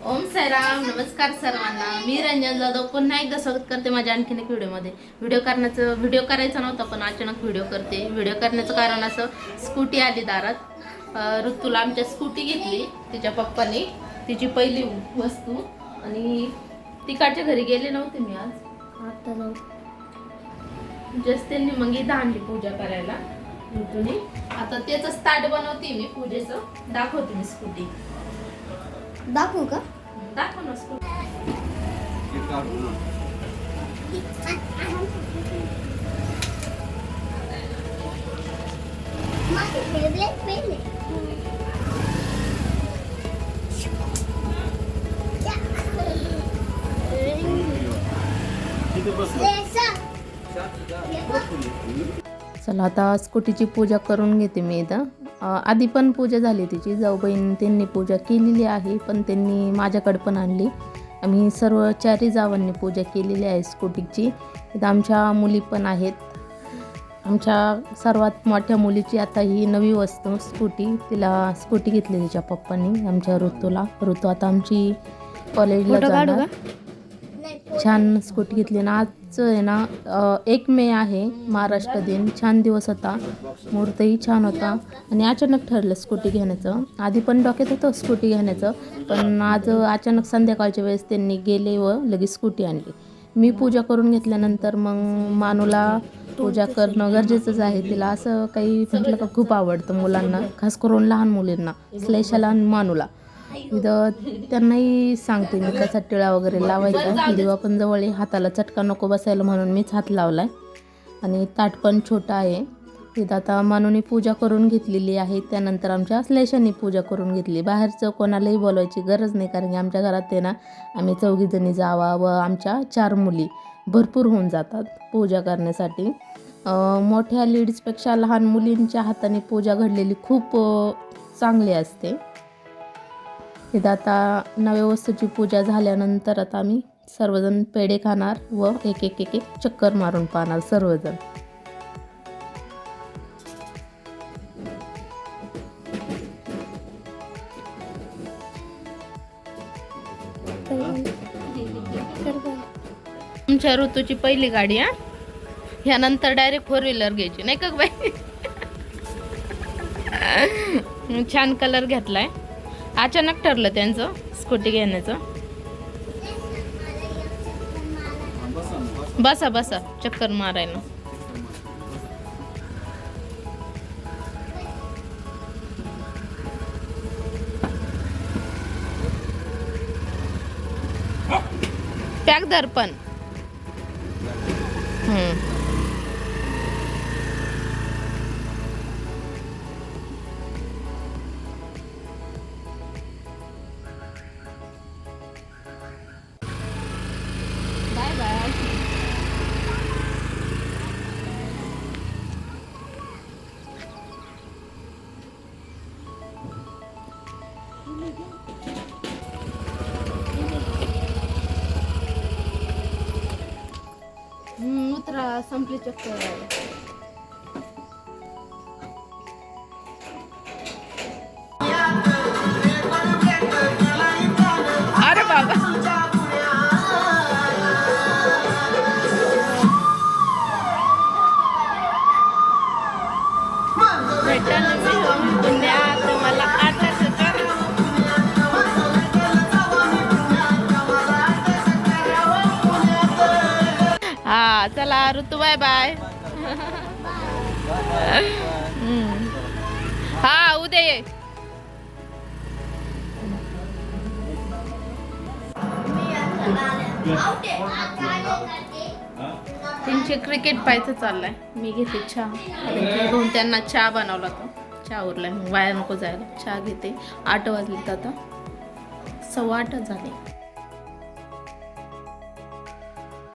ओम साईराम नमस्कार सर्वांना. मी रंजन जाधव. पुन्हा एकदा स्वागत करते माझ्या आणखीन एक व्हिडिओमध्ये. व्हिडिओ करण्याचं व्हिडिओ करायचा नव्हता पण अचानक व्हिडिओ करते. व्हिडिओ करण्याचं कारण असं स्कूटी आली दारात. ऋतूला आमच्या स्कूटी घेतली तिच्या पप्पानी. तिची पहिली वस्तू. आणि तिकडच्या घरी गेले नव्हते मी आज. आता जाऊ जस्ट त्यांनी मग इथं आणली पूजा करायला. ऋतूने आता त्याचं स्टार्ट बनवते मी पूजेचं. दाखवते मी स्कूटी. दाखवू का? दाखव ना चला आता स्कूटीची पूजा करून घेते मी इथं. आधी पण पूजा झाली तिची. जाऊबाईन त्यांनी पूजा केलेली आहे पण त्यांनी माझ्याकडे पण आणली. आम्ही सर्व चारही जावांनी पूजा केलेली आहे स्कूटीची. इथं आमच्या मुली पण आहेत. आमच्या सर्वात मोठ्या मुलीची आता ही नवी वस्तू स्कूटी. तिला स्कूटी घेतली तिच्या पप्पांनी आमच्या ऋतूला. ऋतू आता आमची कॉलेजला जाणार. छान स्कूटी घेतली. ना आज आहे ना एक मे आहे महाराष्ट्र दिन. छान दिवस होता. मुहूर्तही छान होता. आणि अचानक ठरलं स्कूटी घेण्याचं. आधी पण डोक्यात होतं स्कूटी घेण्याचं पण आज अचानक संध्याकाळच्या वेळेस त्यांनी गेले व लगेच स्कूटी आणली. मी पूजा करून घेतल्यानंतर मग मानूला पूजा करणं गरजेचंच आहे. तिला असं काही म्हटलं का खूप आवडतं मुलांना खास करून लहान मुलींना स्लेशा आणि मानूला. इथं त्यांनाही सांगते मी कसा टिळा वगैरे लावायचा. दिवा पण जवळ हाताला चटका नको बसायला म्हणून मीच हात लावला आहे आणि ताट पण छोटा आहे. इथं आता मानूनी पूजा करून घेतलेली आहे. त्यानंतर आमच्या श्लेषांनी पूजा करून घेतली. बाहेरचं कोणालाही बोलवायची गरज नाही कारण की आमच्या घरात आहे ना आम्ही चौघीजणी जावा व आमच्या चार मुली भरपूर होऊन जातात पूजा करण्यासाठी. मोठ्या लेडीजपेक्षा लहान मुलींच्या हाताने पूजा घडलेली खूप चांगली असते. इथं आता नव्या वस्तूची पूजा झाल्यानंतर आता आम्ही सर्वजण पेढे खाणार व एक एक एक एक चक्कर मारून पाहणार सर्वजण. तुमच्या ऋतूची पहिली गाडी हा? ह्यानंतर डायरेक्ट फोर व्हीलर घ्यायची नाही का बाई? छान कलर घेतलाय. अचानक ठरलं त्यांचं स्कूटी घेण्याचं. बसा बसा चक्कर मारायला. पॅक दर्पण हम्म. उतरा संपली चक्कर. हा चला ऋतू बाय बाय हा उद्या ये. त्यांचे क्रिकेट पाहायचं चाललंय. मी घेते चहा. दोन त्यांना चहा बनवला तो चहा उरलाय मग वाया नको जायला. चहा घेते. आठ वाजलेत आता. सव्वा आठच झाले.